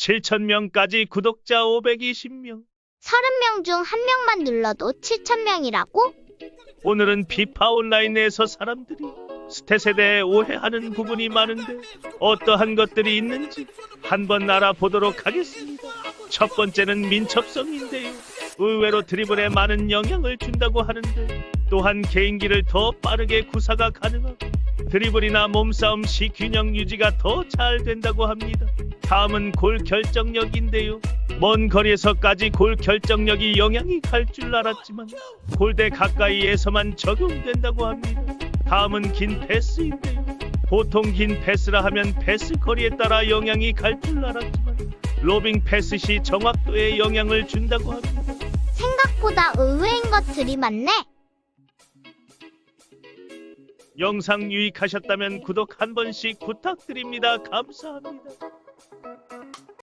7천명까지 구독자 520명. 30명 중 한 명만 눌러도 7,000명이라고? 오늘은 피파 온라인에서 사람들이 스탯에 대해 오해하는 부분이 많은데 어떠한 것들이 있는지 한번 알아보도록 하겠습니다. 첫 번째는 민첩성인데요. 의외로 드리블에 많은 영향을 준다고 하는데 또한 개인기를 더 빠르게 구사가 가능하고 드리블이나 몸싸움 시 균형 유지가 더 잘 된다고 합니다. 다음은 골 결정력인데요. 먼 거리에서까지 골 결정력이 영향이 갈 줄 알았지만 골대 가까이에서만 적용된다고 합니다. 다음은 긴 패스인데요. 보통 긴 패스라 하면 패스 거리에 따라 영향이 갈 줄 알았지만 로빙 패스 시 정확도에 영향을 준다고 합니다. 생각보다 의외인 것들이 많네. 영상 유익하셨다면 구독 한 번씩 부탁드립니다. 감사합니다. Thank you.